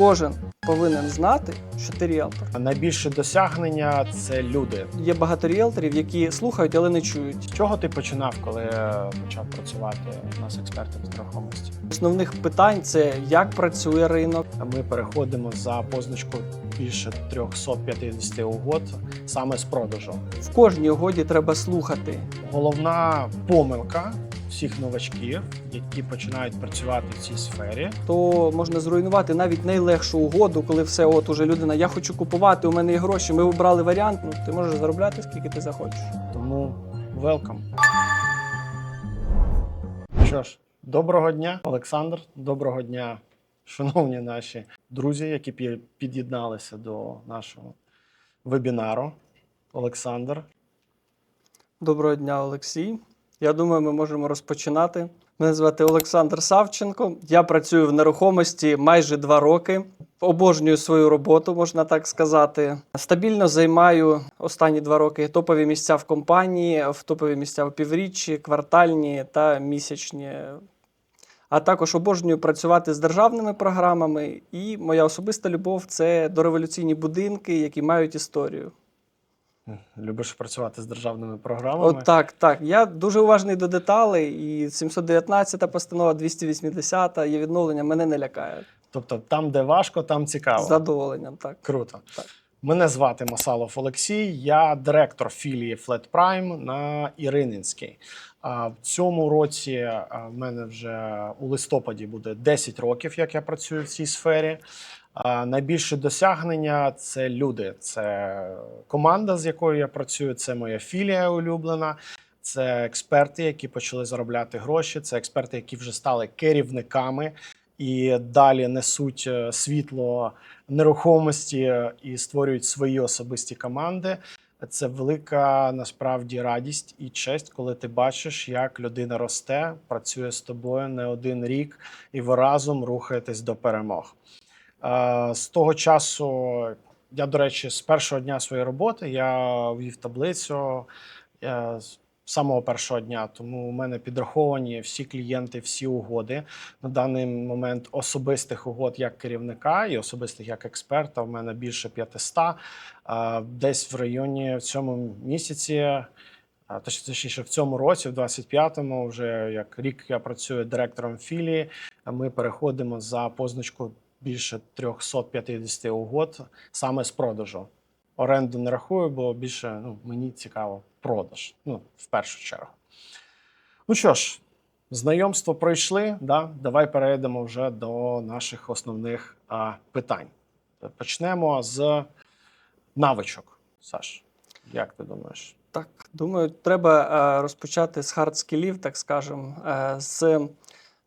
Кожен повинен знати, що ти ріелтор. Найбільше досягнення це люди. Є багато ріелторів, які слухають, але не чують. З чого ти починав, коли е, почав працювати у нас експертом з нерухомості? Основних питань це як працює ринок, Ми переходимо за позначку більше 350 угод саме з продажу. в кожній угоді треба слухати. Головна помилка всіх новачків, які починають працювати в цій сфері, То можна зруйнувати навіть найлегшу угоду, коли все, от уже людина, я хочу купувати, у мене є гроші. Ми обрали варіант. Ну ти можеш заробляти скільки ти захочеш. Тому welcome. Що ж, доброго дня, Олександр. Доброго дня, шановні наші друзі, які під'єдналися до нашого вебінару. Олександр. Доброго дня, Олексій. Я думаю, ми можемо розпочинати. Мене звати Олександр Савченко. Я працюю в нерухомості майже два роки. Обожнюю свою роботу, можна так сказати. Стабільно займаю останні два роки топові місця в компанії, в топові місця в півріччі, квартальні та місячні. А також обожнюю працювати з державними програмами. І моя особиста любов це дореволюційні будинки, які мають історію. Любиш працювати з державними програмами. От так, так. Я дуже уважний до деталей, і 719 та постанова, 280 та є відновлення, мене не лякає. Тобто там, де важко, там цікаво. З задоволенням, так. Круто. Так. Мене звати Масалов Олексій, я директор філії Flat Prime на Ірининській. А в цьому році в мене вже у листопаді буде 10 років, як я працюю в цій сфері. Найбільше досягнення це люди, це команда, з якою я працюю, це моя філія улюблена. Це експерти, які почали заробляти гроші. Це експерти, які вже стали керівниками і далі несуть е, світло нерухомості і створюють свої особисті команди. Це велика насправді радість і честь, коли ти бачиш, як людина росте, працює з тобою не один рік, і ви разом рухаєтесь до перемог. Е, З того часу, я, до речі, з першого дня своєї роботи я ввів таблицю е, з самого першого дня, тому у мене підраховані всі клієнти, всі угоди на даний момент особистих угод як керівника і особистих як експерта. У мене більше 500. Десь в районі в цьому місяці, точніше в цьому році, в 25-му, вже як рік я працюю директором філії. Ми переходимо за позначку більше 350 угод саме з продажу. Оренду не рахую, бо більше ну, мені цікаво продаж. Ну, в першу чергу. Ну що ж, знайомство пройшли. Да? Давай перейдемо вже до наших основних а, питань. Почнемо з навичок. Саш, як ти думаєш? Так, думаю, треба е, розпочати з хард-скілів, так скажемо. Е, з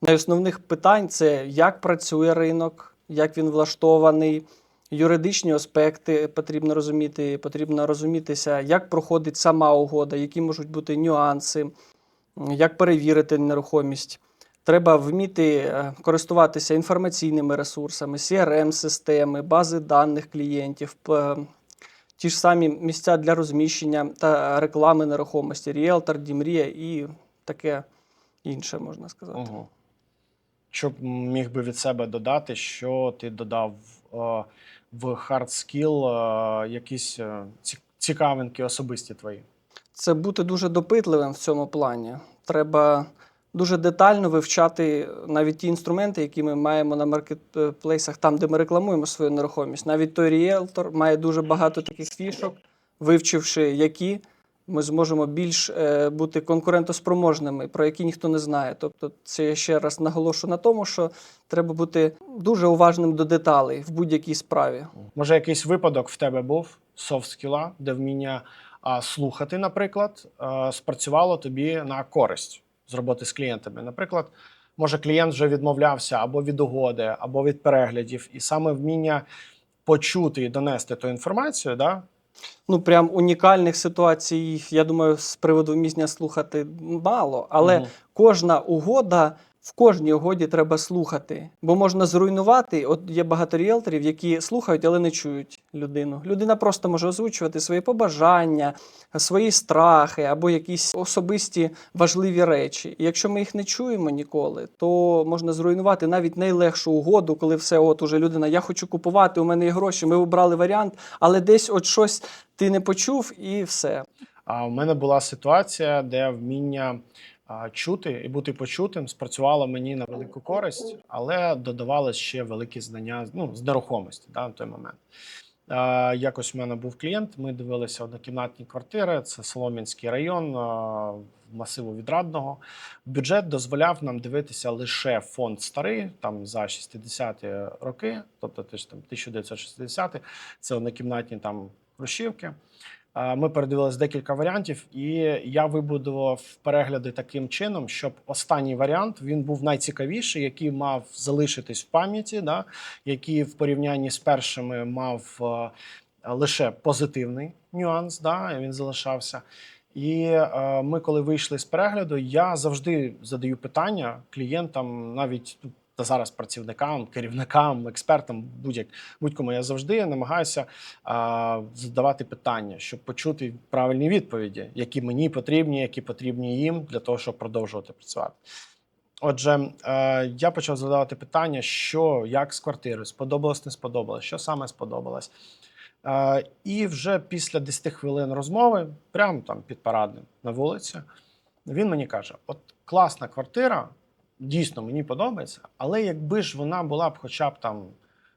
найосновних питань це як працює ринок, як він влаштований, юридичні аспекти потрібно розуміти, потрібно розумітися, як проходить сама угода, які можуть бути нюанси, як перевірити нерухомість. Треба вміти е, користуватися інформаційними ресурсами, CRM-системи, бази даних клієнтів, ті ж самі місця для розміщення та реклами нерухомості, ріелтор, дімрія і таке інше можна сказати. Угу. Що б міг би від себе додати, що ти додав е, в hard skill, е, якісь е, цікавинки особисті твої? Це бути дуже допитливим в цьому плані. Треба дуже детально вивчати навіть ті інструменти, які ми маємо на маркетплейсах, там, де ми рекламуємо свою нерухомість. Навіть той ріелтор має дуже багато таких фішок, вивчивши які. Ми зможемо більш е, бути конкурентоспроможними, про які ніхто не знає. Тобто, це я ще раз наголошу на тому, що треба бути дуже уважним до деталей в будь-якій справі. Може, якийсь випадок в тебе був софт скіла, де вміння а, слухати, наприклад, а, спрацювало тобі на користь з роботи з клієнтами. Наприклад, може, клієнт вже відмовлявся або від угоди, або від переглядів, і саме вміння почути і донести ту інформацію, да, Ну, прям унікальних ситуацій, я думаю, з приводу вміння слухати мало, але угу. кожна угода в кожній угоді треба слухати, бо можна зруйнувати. От є багато ріелторів, які слухають, але не чують людину. Людина просто може озвучувати свої побажання, свої страхи або якісь особисті важливі речі. І якщо ми їх не чуємо ніколи, то можна зруйнувати навіть найлегшу угоду, коли все, от уже людина, я хочу купувати, у мене є гроші, ми обрали варіант, але десь от щось ти не почув, і все. А в мене була ситуація, де вміння чути і бути почутим спрацювало мені на велику користь, але додавали ще великі знання ну, з нерухомості да, на той момент. Якось в мене був клієнт. Ми дивилися однокімнатні квартири. Це Солом'янський район масиву відрадного. Бюджет дозволяв нам дивитися лише фонд старий, там за 60-ті роки, тобто там 1960 це однокімнатні там хрущівки. Ми передивилися декілька варіантів, і я вибудував перегляди таким чином, щоб останній варіант він був найцікавіший, який мав залишитись в пам'яті, да, який в порівнянні з першими мав е, лише позитивний нюанс. Да, він залишався. І е, ми, коли вийшли з перегляду, я завжди задаю питання клієнтам, навіть та зараз працівникам, керівникам, експертам, будь-як будь-кому я завжди намагаюся а, задавати питання, щоб почути правильні відповіді, які мені потрібні, які потрібні їм для того, щоб продовжувати працювати. Отже, е, я почав задавати питання, що як з квартири, сподобалось, не сподобалось, що саме сподобалось. Е, і вже після 10 хвилин розмови, прямо там під парадним на вулиці, він мені каже: от класна квартира, дійсно мені подобається, але якби ж вона була б хоча б там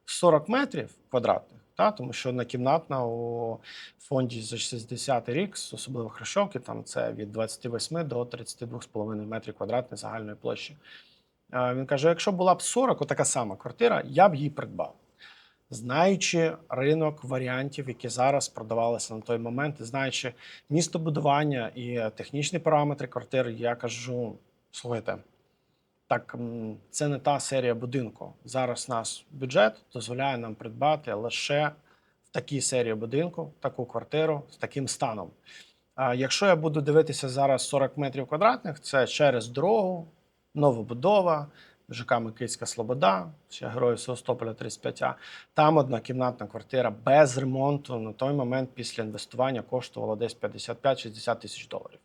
40 метрів квадратних, та, тому що однокімнатна у фонді за 60 рік, особливо хрещовки, там це від 28 до 32,5 метрів квадратних загальної площі. Він каже: якщо була б 40, отака сама квартира, я б її придбав. Знаючи ринок варіантів, які зараз продавалися на той момент, знаючи містобудування і технічні параметри квартир, я кажу: слухайте, так це не та серія будинку. Зараз наш бюджет дозволяє нам придбати лише в такій серії будинку таку квартиру з таким станом. А якщо я буду дивитися зараз 40 метрів квадратних, це через дорогу, новобудова, ЖК Микитська Слобода, ще Герої Севастополя 35А. Там однокімнатна квартира без ремонту на той момент після інвестування коштувала десь 55-60 тисяч доларів.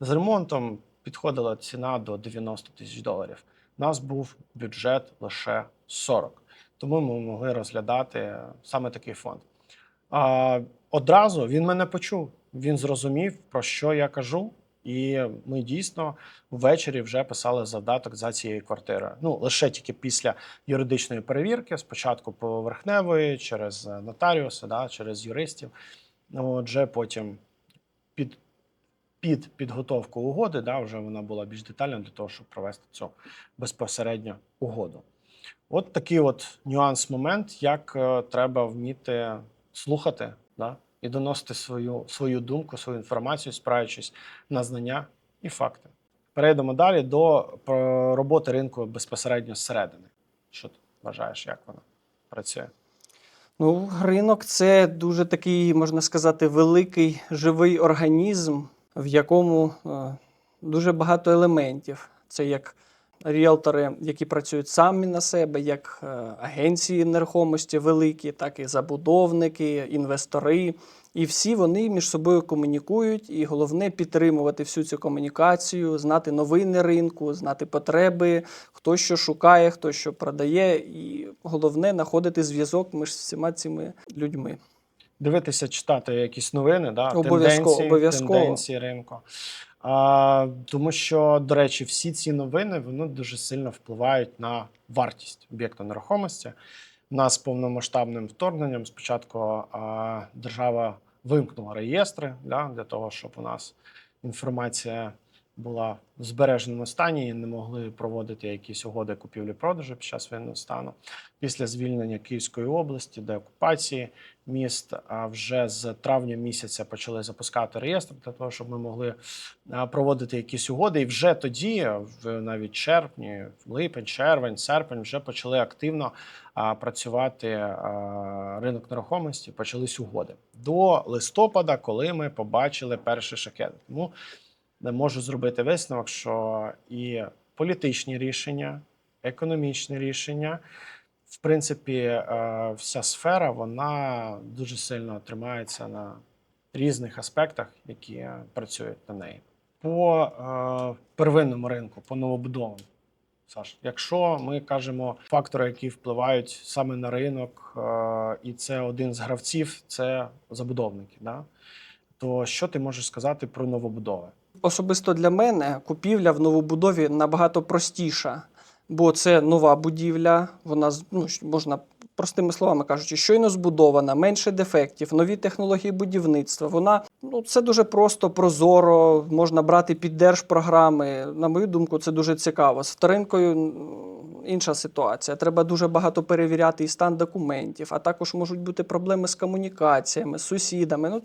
З ремонтом підходила ціна до 90 тисяч доларів. У нас був бюджет лише 40. Тому ми могли розглядати саме такий фонд. А, одразу він мене почув. Він зрозумів, про що я кажу. І ми дійсно ввечері вже писали завдаток за цією квартирою. Ну лише тільки після юридичної перевірки, спочатку поверхневої, через нотаріуси, да, через юристів. Ну, Отже, потім під, під підготовку угоди, да, вже вона була більш детальна для того, щоб провести цю безпосередньо угоду. От такий от нюанс-момент, як е, треба вміти слухати да, і доносити свою, свою думку, свою інформацію, спираючись на знання і факти. Перейдемо далі до роботи ринку безпосередньо зсередини. Що ти вважаєш, як вона працює? Ну, ринок це дуже такий, можна сказати, великий живий організм, в якому е, дуже багато елементів. Це як ріелтори, які працюють самі на себе, як е, агенції нерухомості великі, так і забудовники, інвестори. І всі вони між собою комунікують, і головне підтримувати всю цю комунікацію, знати новини ринку, знати потреби, хто що шукає, хто що продає, і головне знаходити зв'язок між всіма цими людьми. Дивитися, читати якісь новини, да, Обов'язково, тенденції, обов'язково. тенденції ринку. А, тому що, до речі, всі ці новини вони дуже сильно впливають на вартість об'єкту нерухомості. У нас повномасштабним вторгненням спочатку а, держава вимкнула реєстри да, для того, щоб у нас інформація була в збереженому стані і не могли проводити якісь угоди купівлі-продажу під час воєнного стану. Після звільнення Київської області, деокупації міст, а вже з травня місяця почали запускати реєстр для того, щоб ми могли проводити якісь угоди. І вже тоді, в навіть червні, липень, червень, серпень, вже почали активно працювати ринок нерухомості, почались угоди до листопада, коли ми побачили перший шахет. Тому можу зробити висновок, що і політичні рішення, економічні рішення. В принципі, е, вся сфера вона дуже сильно тримається на різних аспектах, які працюють на неї. По е, первинному ринку, по новобудовам. Саш, якщо ми кажемо фактори, які впливають саме на ринок, е, і це один з гравців, це забудовники. Да? То що ти можеш сказати про новобудови? Особисто для мене купівля в новобудові набагато простіша, бо це нова будівля, вона ну, можна простими словами кажучи, щойно збудована, менше дефектів, нові технології будівництва. Вона ну це дуже просто, прозоро, можна брати під держпрограми. На мою думку, це дуже цікаво. З вторинкою інша ситуація. Треба дуже багато перевіряти і стан документів, а також можуть бути проблеми з комунікаціями, з сусідами. Ну,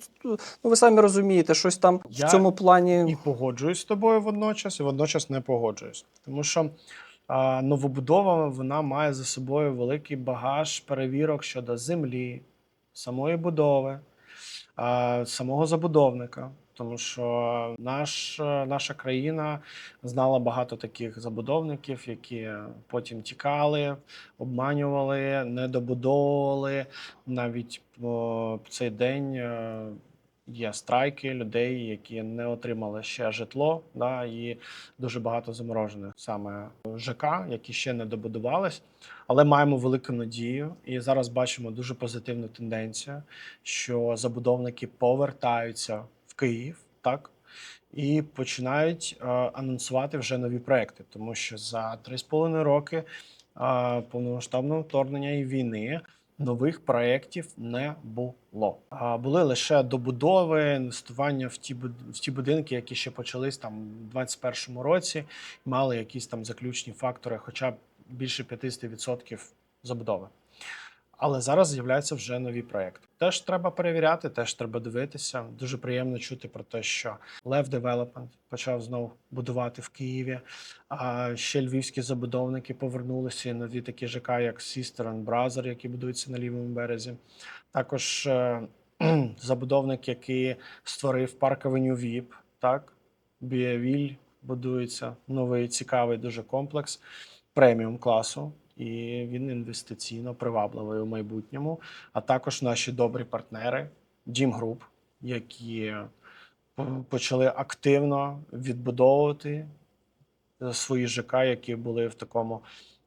ну ви самі розумієте, щось там Я в цьому плані. І погоджуюсь з тобою водночас, і водночас не погоджуюсь. Тому що а, новобудова вона має за собою великий багаж перевірок щодо землі, самої будови, а, самого забудовника. Тому що наш, наша країна знала багато таких забудовників, які потім тікали, обманювали, не добудовували. Навіть по цей день е, є страйки людей, які не отримали ще житло, да, і дуже багато заморожених саме ЖК, які ще не добудувались. Але маємо велику надію, і зараз бачимо дуже позитивну тенденцію, що забудовники повертаються Київ, так. І починають е, анонсувати вже нові проекти, тому що за 3,5 роки е, повномасштабного вторгнення і війни нових проєктів не було. А були лише добудови, інвестування в ті в ті будинки, які ще почались там у 2021 році, мали якісь там заключні фактори, хоча б більше 50% забудови. Але зараз з'являються вже нові проекти. Теж треба перевіряти, теж треба дивитися. Дуже приємно чути про те, що Лев Development почав знову будувати в Києві. А ще львівські забудовники повернулися і нові такі ЖК, як Sister and Brother, які будуються на лівому березі. Також е, забудовник, який створив парк Авеню ВІП, так, Біявіль будується новий цікавий дуже комплекс преміум класу. І він інвестиційно привабливий у майбутньому. А також наші добрі партнери Дім Груп, які почали активно відбудовувати е, свої ЖК, які були в такому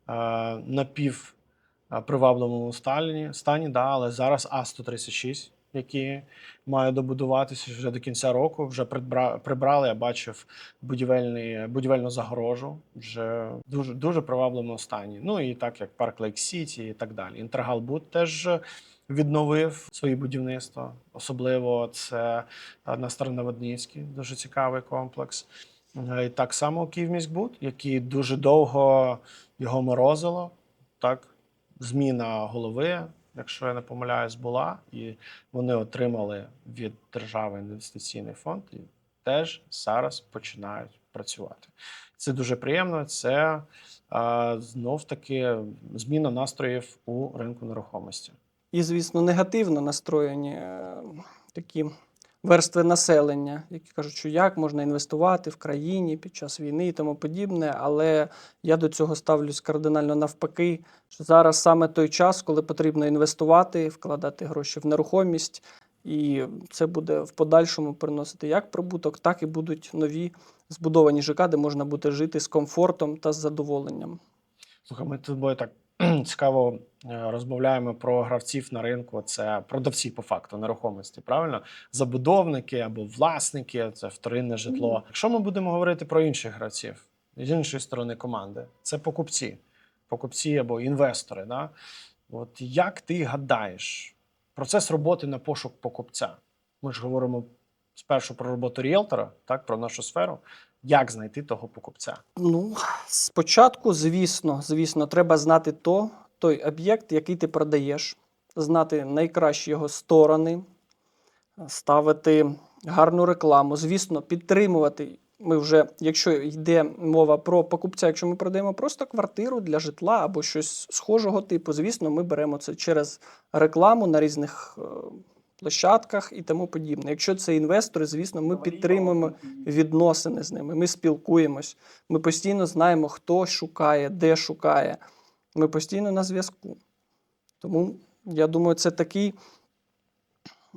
е, напів е, привабливому стані, стані да, але зараз А136, які мають добудуватися вже до кінця року, вже прибрали, я бачив будівельний, будівельну загорожу, вже дуже, дуже привабливому стані. Ну і так як парк Лейк Сіті і так далі. Інтергалбуд теж відновив свої будівництва. Особливо це на Старонаводницькій, дуже цікавий комплекс. Е, І так само Київміськбуд, який дуже довго його морозило. Так, зміна голови, якщо я не помиляюсь, була, і вони отримали від держави інвестиційний фонд і теж зараз починають працювати. Це дуже приємно. Це знов таки зміна настроїв у ринку нерухомості. І, звісно, негативно настроєні е, такі верстви населення, які кажуть, що як можна інвестувати в країні під час війни і тому подібне. Але я до цього ставлюсь кардинально навпаки, що зараз саме той час, коли потрібно інвестувати, вкладати гроші в нерухомість, і це буде в подальшому приносити як прибуток, так і будуть нові збудовані ЖК, де можна буде жити з комфортом та з задоволенням. Слухай, ми з тобою так цікаво е, розмовляємо про гравців на ринку. Це продавці по факту нерухомості, правильно? Забудовники або власники, це вторинне житло. Якщо ми будемо говорити про інших гравців з іншої сторони команди, це покупці, покупці або інвестори. Да? От як ти гадаєш, процес роботи на пошук покупця? Ми ж говоримо спершу про роботу ріелтора, так, про нашу сферу. Як знайти того покупця? Ну, спочатку, звісно, звісно, треба знати то, той об'єкт, який ти продаєш, знати найкращі його сторони, ставити гарну рекламу, звісно, підтримувати. Ми вже, якщо йде мова про покупця, якщо ми продаємо просто квартиру для житла або щось схожого типу, звісно, ми беремо це через рекламу на різних е, площадках і тому подібне. Якщо це інвестори, звісно, ми підтримуємо відносини з ними. Ми спілкуємось. Ми постійно знаємо, хто шукає, де шукає. Ми постійно на зв'язку. Тому я думаю, це такий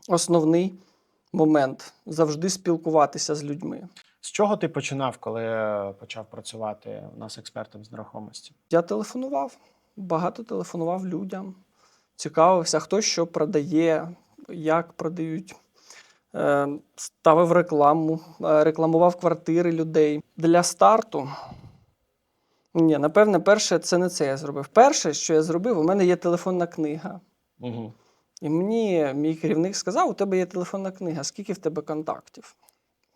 основний момент завжди спілкуватися з людьми. З чого ти починав, коли е, почав працювати у нас експертом з нерухомості? Я телефонував, багато телефонував людям, цікавився, хто що продає, як продають. Е, Ставив рекламу, е, рекламував квартири людей. Для старту. Ні, напевне, перше, це не це я зробив. Перше, що я зробив, у мене є телефонна книга. Угу. І мені мій керівник сказав: у тебе є телефонна книга, скільки в тебе контактів?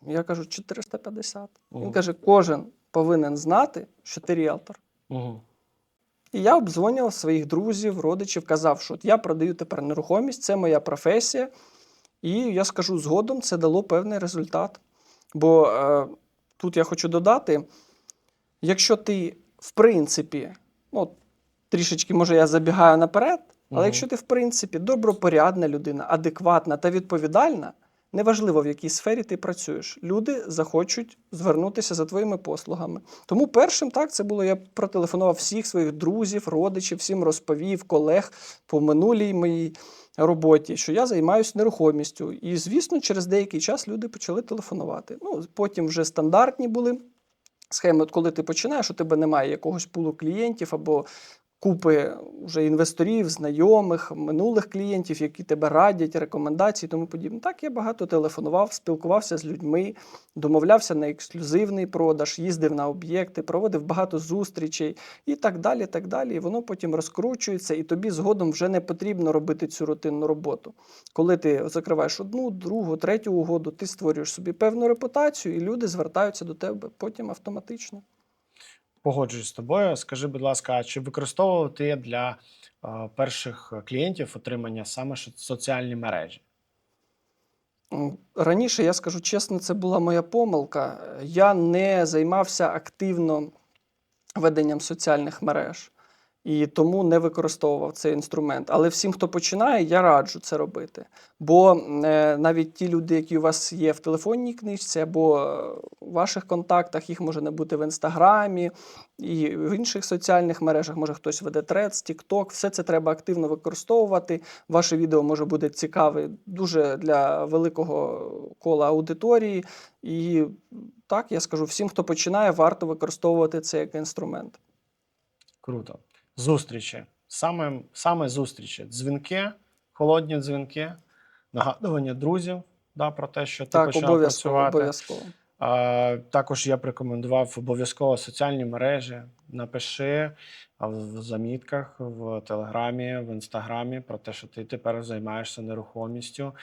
Я кажу, 450. Він каже: кожен повинен знати, що ти ріелтор. Угу. І я обдзвонював своїх друзів, родичів, казав, що от я продаю тепер нерухомість, це моя професія. І я скажу згодом, це дало певний результат. Бо е, тут я хочу додати: якщо ти, в принципі, ну, трішечки, може, я забігаю наперед, але Мгм. якщо ти, в принципі, добропорядна людина, адекватна та відповідальна, неважливо в якій сфері ти працюєш, люди захочуть звернутися за твоїми послугами. Тому першим так це було. Я протелефонував всіх своїх друзів, родичів, всім розповів, колег по минулій моїй роботі, що я займаюся нерухомістю. І, звісно, через деякий час люди почали телефонувати. Ну, потім вже стандартні були схеми, коли ти починаєш, у тебе немає якогось пулу клієнтів або купи вже інвесторів, знайомих, минулих клієнтів, які тебе радять, рекомендації тому подібне. Так, я багато телефонував, спілкувався з людьми, домовлявся на ексклюзивний продаж, їздив на об'єкти, проводив багато зустрічей і так далі. так далі. І воно потім розкручується, і тобі згодом вже не потрібно робити цю рутинну роботу. Коли ти закриваєш одну, другу, третю угоду, ти створюєш собі певну репутацію, і люди звертаються до тебе потім автоматично. Погоджуюсь з тобою. Скажи, будь ласка, а чи використовував ти для е, перших клієнтів отримання саме соціальні мережі? Раніше, я скажу чесно, це була моя помилка. Я не займався активно веденням соціальних мереж і тому не використовував цей інструмент. Але всім, хто починає, я раджу це робити. Бо е, навіть ті люди, які у вас є в телефонній книжці або е, у ваших контактах, їх може не бути в інстаграмі і в інших соціальних мережах. Може хтось веде трец, тікток. Все це треба активно використовувати. Ваше відео може бути цікаве дуже для великого кола аудиторії. І так, я скажу всім, хто починає, варто використовувати це як інструмент. Круто. Зустрічі. Саме, саме зустрічі. Дзвінки, холодні дзвінки, нагадування друзів да, про те, що ти Так, почав обов'язково, працювати. обов'язково. А, також я б рекомендував обов'язково соціальні мережі. Напиши в замітках в Телеграмі, в Інстаграмі про те, що ти тепер займаєшся нерухомістю.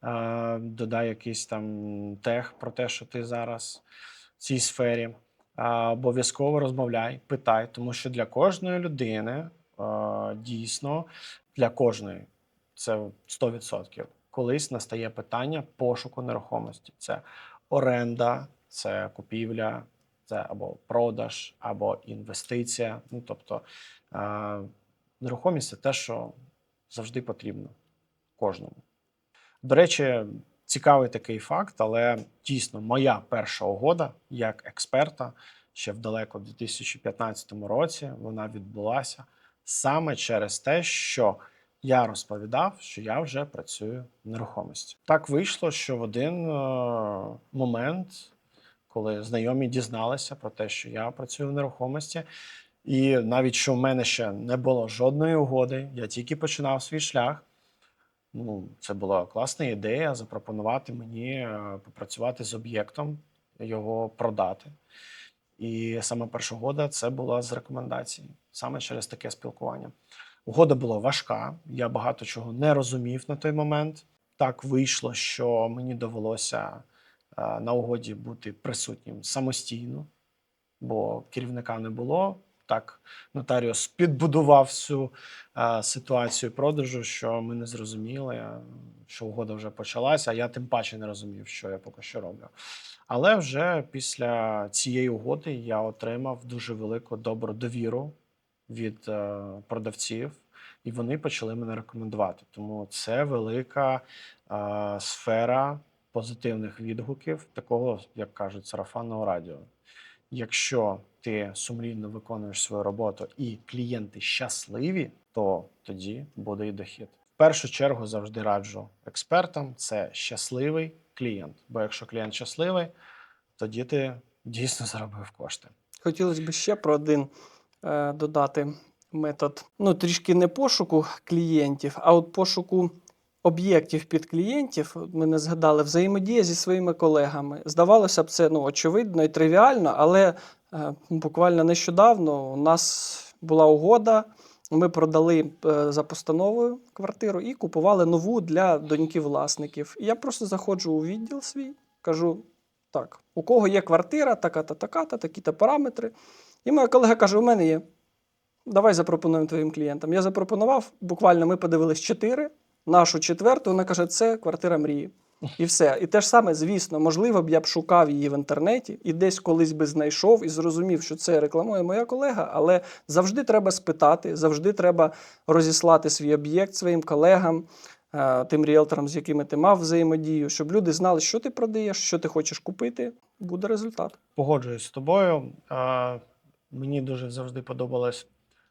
А, додай якийсь там тег про те, що ти зараз в цій сфері. Обов'язково розмовляй, питай, тому що для кожної людини дійсно для кожної це 100%. Колись настає питання пошуку нерухомості. Це оренда, це купівля, це або продаж, або інвестиція. Ну тобто нерухомість це те, що завжди потрібно кожному. До речі, цікавий такий факт, але дійсно моя перша угода як експерта ще в далеко 2015 році вона відбулася саме через те, що я розповідав, що я вже працюю в нерухомості. Так вийшло, що в один е, момент, коли знайомі дізналися про те, що я працюю в нерухомості, і навіть що в мене ще не було жодної угоди, я тільки починав свій шлях. Ну, це була класна ідея запропонувати мені е, попрацювати з об'єктом, його продати. І саме перша угода це була з рекомендацій, саме через таке спілкування. Угода була важка, я багато чого не розумів на той момент. Так вийшло, що мені довелося е, на угоді бути присутнім самостійно, бо керівника не було. Так, нотаріус підбудував всю е, ситуацію продажу, що ми не зрозуміли, е, що угода вже почалася, а я тим паче не розумів, що я поки що роблю. Але вже після цієї угоди я отримав дуже велику добру довіру від е, продавців, і вони почали мене рекомендувати. Тому це велика е, сфера позитивних відгуків, такого, як кажуть, сарафанного радіо. Якщо ти сумлінно виконуєш свою роботу і клієнти щасливі, то тоді буде і дохід. В першу чергу завжди раджу експертам це щасливий клієнт. Бо якщо клієнт щасливий, тоді ти дійсно заробив кошти. Хотілося б ще про один е, додати метод. Ну, трішки не пошуку клієнтів, а от пошуку об'єктів під клієнтів. Ми не згадали взаємодія зі своїми колегами. Здавалося б, це ну, очевидно і тривіально, але е, буквально нещодавно у нас була угода. Ми продали е, за постановою квартиру і купували нову для доньки власників. І я просто заходжу у відділ свій, кажу: так, у кого є квартира, така-та, така-та, такі-то параметри. І моя колега каже: у мене є. Давай запропонуємо твоїм клієнтам. Я запропонував, буквально ми подивились чотири. Нашу четверту, вона каже, це квартира мрії. І все. І те ж саме, звісно, можливо б я б шукав її в інтернеті і десь колись би знайшов і зрозумів, що це рекламує моя колега, але завжди треба спитати, завжди треба розіслати свій об'єкт своїм колегам, е, тим ріелторам, з якими ти мав взаємодію, щоб люди знали, що ти продаєш, що ти хочеш купити. Буде результат. Погоджуюсь з тобою. Е, Мені дуже завжди подобалась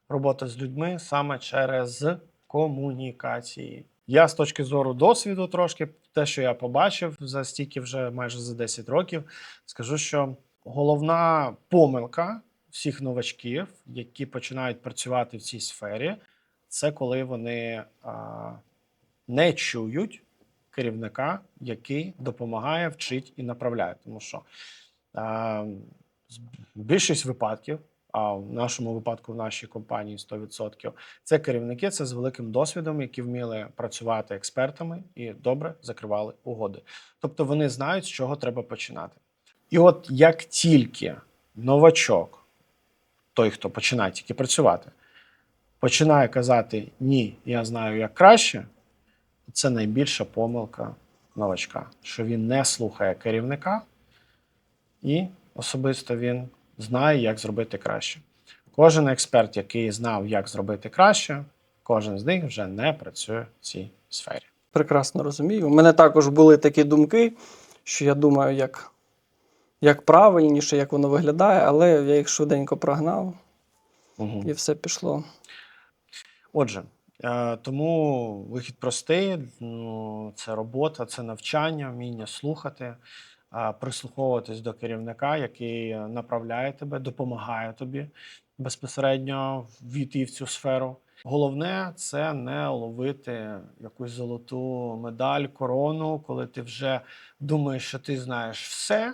робота з людьми саме через комунікації. Я з точки зору досвіду, трошки те, що я побачив за стільки вже майже за 10 років, скажу, що головна помилка всіх новачків, які починають працювати в цій сфері, це коли вони а, не чують керівника, який допомагає, вчить і направляє. Тому що а, більшість випадків, а в нашому випадку в нашій компанії 100%, це керівники, це з великим досвідом, які вміли працювати експертами і добре закривали угоди. Тобто вони знають, з чого треба починати. І от як тільки новачок, той, хто починає тільки працювати, починає казати ні, я знаю як краще, це найбільша помилка новачка, що він не слухає керівника, і особисто він знає, як зробити краще. Кожен експерт, який знав, як зробити краще, кожен з них вже не працює в цій сфері. Прекрасно розумію. У мене також були такі думки, що я думаю, як, як правильніше, як воно виглядає, але я їх швиденько прогнав Угу. і все пішло. Отже, е, тому вихід простий: ну, це робота, це навчання, вміння слухати, прислуховуватись до керівника, який направляє тебе, допомагає тобі безпосередньо війти в цю сферу. Головне це не ловити якусь золоту медаль, корону, коли ти вже думаєш, що ти знаєш все,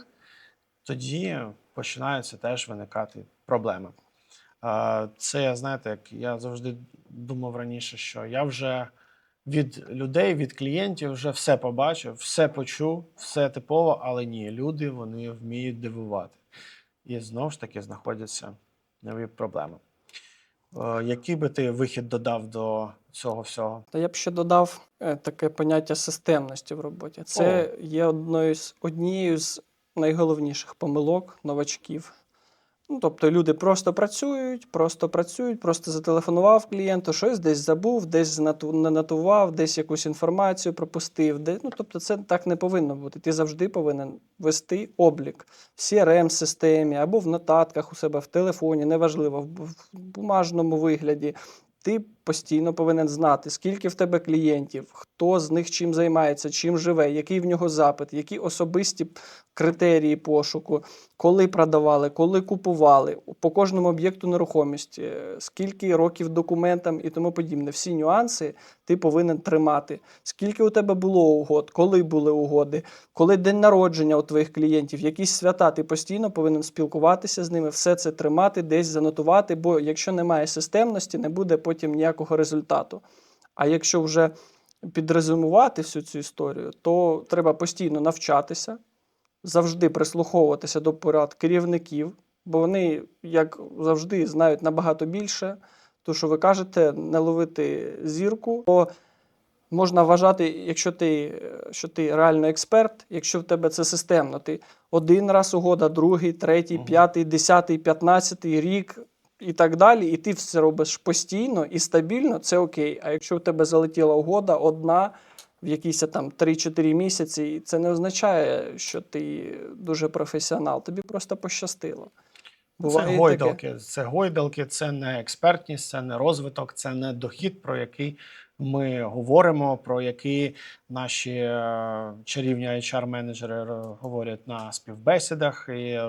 тоді починаються теж виникати проблеми. Це, знаєте, як я завжди думав раніше, що я вже від людей, від клієнтів вже все побачив, все почув, все типово, але ні, люди вони вміють дивувати. І знову ж таки знаходяться нові проблеми. Е, Який би ти вихід додав до цього всього? Та я б ще додав е, таке поняття системності в роботі. Це є одною з, однією з найголовніших помилок новачків. Ну, тобто люди просто працюють, просто працюють, просто зателефонував клієнту, щось десь забув, десь не натував, десь якусь інформацію пропустив. Де, ну, тобто це так не повинно бути. Ти завжди повинен вести облік в CRM-системі або в нотатках у себе в телефоні, неважливо, в бумажному вигляді. Ти постійно повинен знати, скільки в тебе клієнтів, хто з них чим займається, чим живе, який в нього запит, які особисті критерії пошуку, коли продавали, коли купували, по кожному об'єкту нерухомості, е, скільки років документам і тому подібне. Всі нюанси ти повинен тримати. Скільки у тебе було угод, коли були угоди, коли день народження у твоїх клієнтів, якісь свята, ти постійно повинен спілкуватися з ними, все це тримати, десь занотувати, бо якщо немає системності, не буде потім ніякого результату. А якщо вже підрезюмувати всю цю історію, то треба постійно навчатися, завжди прислуховуватися до порад керівників, бо вони, як завжди, знають набагато більше. То, що ви кажете, не ловити зірку, то можна вважати, якщо ти, що ти реально експерт, якщо в тебе це системно, ти один раз угода, другий, третій, п'ятий, десятий, п'ятнадцятий рік і так далі, і ти все робиш постійно і стабільно, це окей. А якщо в тебе залетіла угода одна в якісь там 3-4 місяці, це не означає, що ти дуже професіонал. Тобі просто пощастило. Це і таке. гойдалки. Це гойдалки, це не експертність, це не розвиток, це не дохід, про який ми говоримо, про який наші е, чарівні HR-менеджери говорять на співбесідах і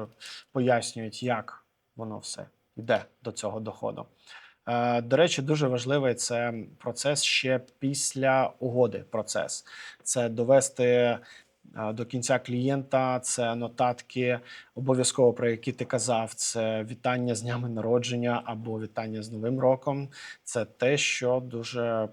пояснюють, як воно все йде до цього доходу. Е, До речі, дуже важливий це процес ще після угоди. Процес це довести е, до кінця клієнта, це нотатки, обов'язково про які ти казав. Це вітання з днями народження або вітання з Новим роком. Це те, що дуже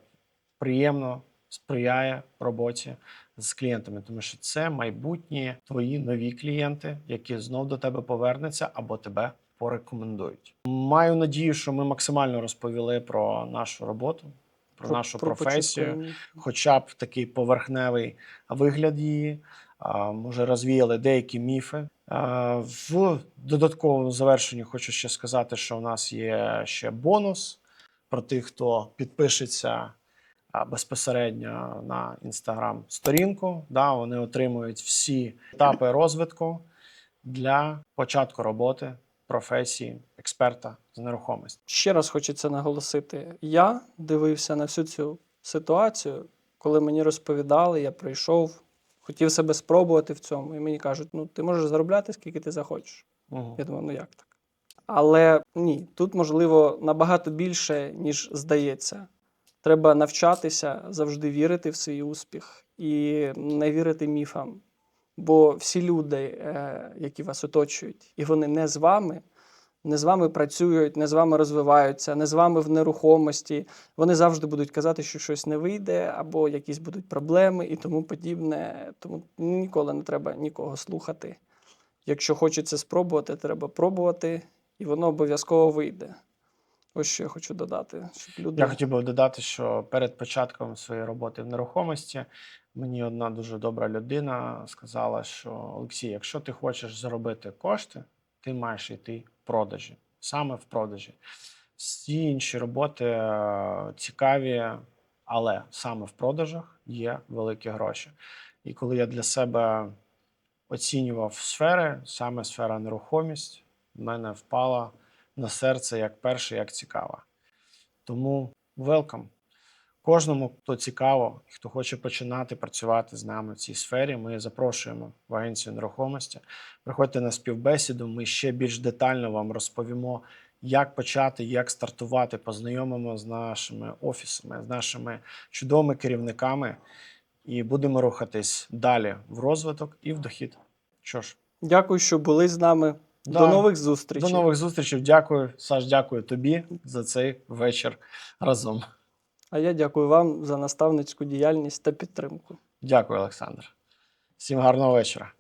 приємно сприяє роботі з клієнтами, тому що це майбутні твої нові клієнти, які знов до тебе повернуться або тебе порекомендують. Маю надію, що ми максимально розповіли про нашу роботу, про, нашу професію початкові. хоча б такий поверхневий вигляд її. а, Може, розвіяли деякі міфи. А, В додатковому завершенні хочу ще сказати, що у нас є ще бонус про тих, хто підпишеться безпосередньо на інстаграм сторінку. Да, вони отримують всі етапи розвитку для початку роботи професії експерта з нерухомості. Ще раз хочеться наголосити: я дивився на всю цю ситуацію, коли мені розповідали, я прийшов, хотів себе спробувати в цьому, і мені кажуть: ну ти можеш заробляти скільки ти захочеш. Мгм. Я думаю, ну як так? Але ні, тут можливо набагато більше, ніж здається. Треба навчатися завжди вірити в свій успіх і не вірити міфам. Бо всі люди, е, які вас оточують, і вони не з вами, не з вами працюють, не з вами розвиваються, не з вами в нерухомості. Вони завжди будуть казати, що щось не вийде, або якісь будуть проблеми і тому подібне. Тому ніколи не треба нікого слухати. Якщо хочеться спробувати, треба пробувати, і воно обов'язково вийде. Ось що я хочу додати. Щоб люди... Я хотів би додати, що перед початком своєї роботи в нерухомості мені одна дуже добра людина сказала, що Олексій, якщо ти хочеш заробити кошти, ти маєш йти в продажі, саме в продажі. Всі інші роботи е, цікаві, але саме в продажах є великі гроші. І коли я для себе оцінював сфери, саме сфера нерухомість, в мене впала на серце як перше, як цікава. Тому welcome. Кожному, хто цікаво, хто хоче починати працювати з нами в цій сфері, ми запрошуємо в агенцію нерухомості. Приходьте на співбесіду. Ми ще більш детально вам розповімо, як почати, як стартувати, познайомимо з нашими офісами, з нашими чудовими керівниками, і будемо рухатись далі в розвиток і в дохід. Що ж, Дякую, що були з нами. Да. До нових зустрічей. до нових зустрічей. Дякую, Саш, дякую тобі за цей вечір разом. А я дякую вам за наставницьку діяльність та підтримку. Дякую, Олександр. Всім гарного вечора.